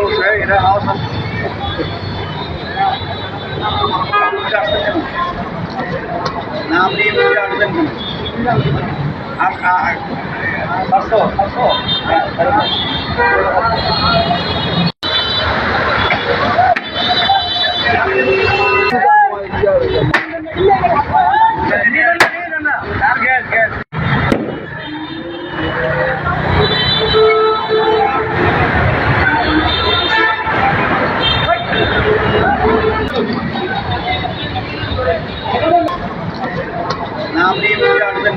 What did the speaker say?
goes right, that house. নাম নিয়ে বুঝে আসবেন কেন সাতশো সাতশো আপনি এইভাবে আসবেন